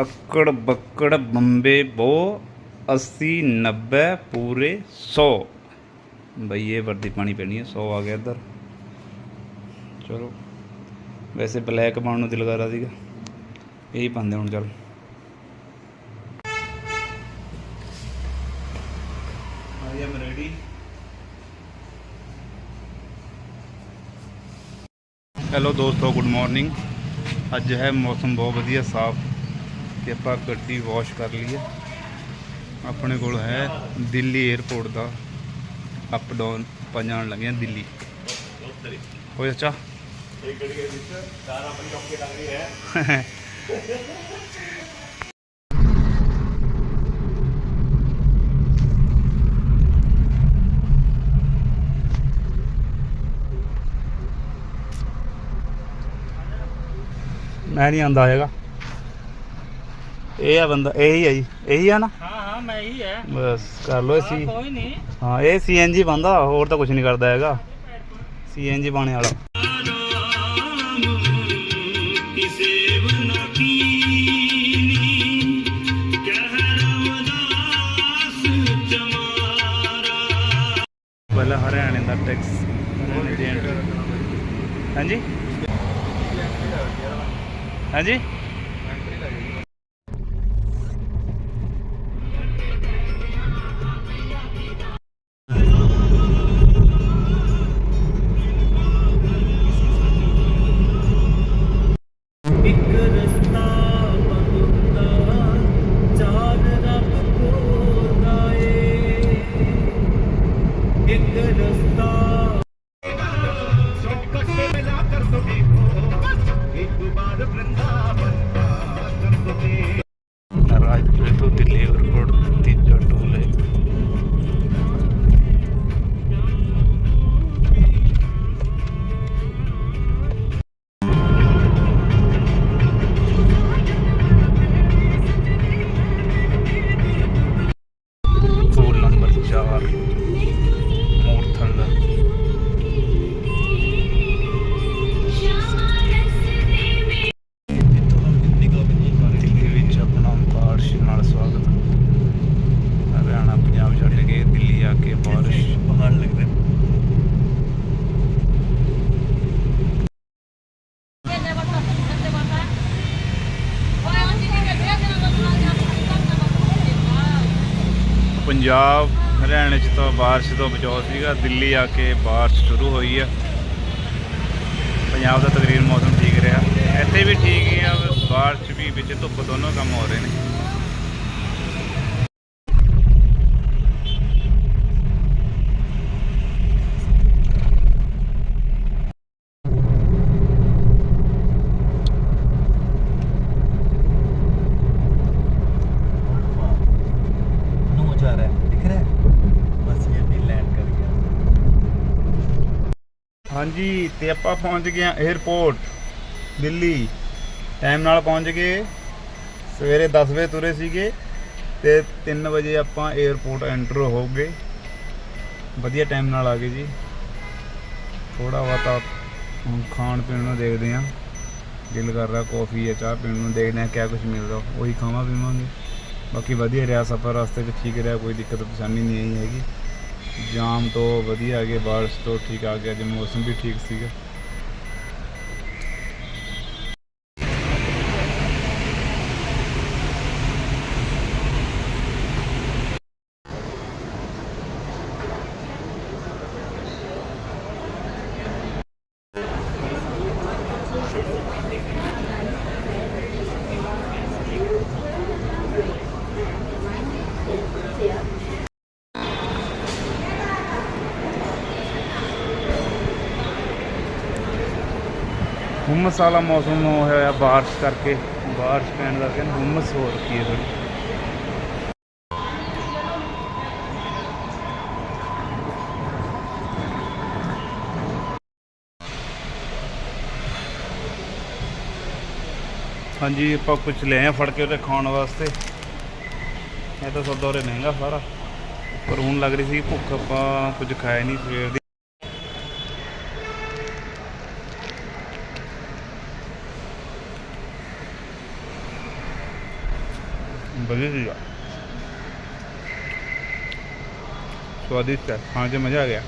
ਅੱਕੜ ਬੱਕੜ ਬੰਬੇ ਬੋ 80 90 ਪੂਰੇ 100 ਬਈ ਇਹ ਵਰਦੀ ਪਾਣੀ ਪੈਣੀ ਹੈ 100 ਆ ਗਿਆ ਇੱਧਰ। ਚਲੋ ਵੈਸੇ ਬਲੈਕ ਪਾਉਣ ਨੂੰ ਦਿਲ ਕਰ ਰਿਹਾ ਸੀਗਾ। ਇਹੀ ਪਾਉਂਦੇ ਹੁਣ ਚੱਲ। ਆਈ ਐਮ ਰੈਡੀ ਹੈਲੋ ਦੋਸਤੋ ਗੁੱਡ ਮਾਰਨਿੰਗ ਅੱਜ ਹੈ ਮੌਸਮ ਬਹੁਤ ਵਧੀਆ ਸਾਫ਼। ਤੇ ਆਪਾਂ ਗੱਡੀ ਵਾਸ਼ ਕਰ ਲਈ ਹੈ ਆਪਣੇ ਕੋਲ ਹੈ ਦਿੱਲੀ 에ਅਰਪੋਰਟ ਦਾ। ਅਪ ਡਾਊਨ ਆਪਾਂ ਜਾਣ ਲੱਗੇ ਹਾਂ ਦਿੱਲੀ। ਹੋਇਆ ਚਾ ਮੈਂ ਨਹੀਂ ਆਂਦਾ ਹੈਗਾ। ਇਹ ਆ ਬੰਦਾ ਇਹੀ ਆ ਜੀ ਇਹੀ ਆ ਨਾ? ਹਾਂ ਹਾਂ ਮੈਂ ਹੀ ਹੈ ਬਸ ਕਰ ਲੋ ਸੀ। ਕੋਈ ਨਹੀਂ ਹਾਂ ਇਹ ਸੀਐਨਜੀ ਬੰਦਾ ਹੋਰ ਤਾਂ ਕੁਝ ਨਹੀਂ ਕਰਦਾ ਹੈਗਾ। ਸੀਐਨਜੀ ਪਾਣੇ ਵਾਲਾ। ਪਹਿਲਾਂ ਹਰਿਆਣੇ ਦਾ ਟੈਕਸ ਹਾਂਜੀ? Gopada Vrindavan ਪੰਜਾਬ, ਹਰਿਆਣੇ ਚ ਤਾਂ ਬਾਰਿਸ਼ ਤੋਂ ਬਚਾਅ ਸੀਗਾ, ਦਿੱਲੀ ਆ ਕੇ ਬਾਰਿਸ਼ ਸ਼ੁਰੂ ਹੋਈ ਆ। ਪੰਜਾਬ ਦਾ ਤਕਰੀਰ ਮੌਸਮ ਠੀਕ ਰਿਹਾ। ਇੱਥੇ ਵੀ ਠੀਕ ਹੀ ਆ ਬਾਰਿਸ਼ ਵੀ ਵਿੱਚ ਧੁੱਪ ਦੋਨੋਂ ਕੰਮ ਹੋ ਰਹੇ ਨੇ ਜਾ ਰਿਹਾ ਹੈ ਦਿਖ ਰਿਹਾ ਹੈ ਬਸ ਇਹ ਵੀ ਲੈਂਡ ਕਰ ਗਿਆ ਹਾਂਜੀ, ਤੇ ਆਪਾਂ ਪਹੁੰਚ ਗਏ ਆ 에ਅਰਪੋਰਟ ਦਿੱਲੀ। ਟਾਈਮ ਨਾਲ ਪਹੁੰਚ ਗਏ। ਸਵੇਰੇ 10 ਵਜੇ ਤੁਰੇ ਸੀਗੇ ਤੇ 3 ਵਜੇ ਆਪਾਂ 에ਅਰਪੋਰਟ ਐਂਟਰ ਹੋ ਗਏ। ਵਧੀਆ ਟਾਈਮ ਨਾਲ ਆ ਗਏ ਜੀ। ਥੋੜਾ ਬਹੁਤਾ ਹੁਣ ਖਾਣ ਪੀਣ ਨੂੰ ਦੇਖਦੇ ਆ ਦਿਲ ਕਰ ਰਿਹਾ ਕੌਫੀ ਜਾਂ ਚਾਹ ਪੀਣ ਨੂੰ ਦੇਖਦੇ ਆ ਕਿਆ ਕੁਝ ਮਿਲਦਾ ਉਹੀ ਖਾਵਾਂ ਪੀਵਾਂਗੇ। ਬਾਕੀ ਵਧੀਆ ਰਿਹਾ, ਸਫ਼ਰ ਰਸਤੇ 'ਚ ਠੀਕ ਰਿਹਾ, ਕੋਈ ਦਿੱਕਤ ਪਰੇਸ਼ਾਨੀ ਨਹੀਂ ਆਈ ਹੈਗੀ। ਜਾਮ ਤੋਂ ਵਧੀਆ ਆ ਗਏ ਬਾਰਿਸ਼ ਤੋਂ ਠੀਕ ਆ ਗਿਆ, ਜੇ ਮੌਸਮ ਵੀ ਠੀਕ ਸੀਗਾ। ਹੁਮਸ ਵਾਲਾ ਮੌਸਮ ਹੋਇਆ ਬਾਰਿਸ਼ ਕਰਕੇ, ਬਾਰਿਸ਼ ਪੈਣ ਕਰਕੇ ਨਾ ਹੁਮਸ ਹੋ ਰੱਖੀ ਹੈ ਥੋੜੀ ਹਾਂਜੀ, ਆਪਾਂ ਕੁਝ ਲੈ ਆਏ ਫੜ ਕੇ ਉਹਦੇ ਖਾਣ ਵਾਸਤੇ। ਇਹ ਤਾਂ ਸੌਦਾ ਉਰੇ ਮਹਿੰਗਾ ਸਾਰਾ। ਪਰ ਹੁਣ ਲੱਗ ਰਹੀ ਸੀ ਭੁੱਖ, ਆਪਾਂ ਕੁਝ ਖਾਇਆ ਨਹੀਂ ਸਵੇਰ ਦੀ। ਵਧੀਆ ਸੀਗਾ ਸਵਾਦਿਸ਼ਟ ਹੈ ਖਾਣ 'ਚ ਮਜ਼ਾ ਆ ਗਿਆ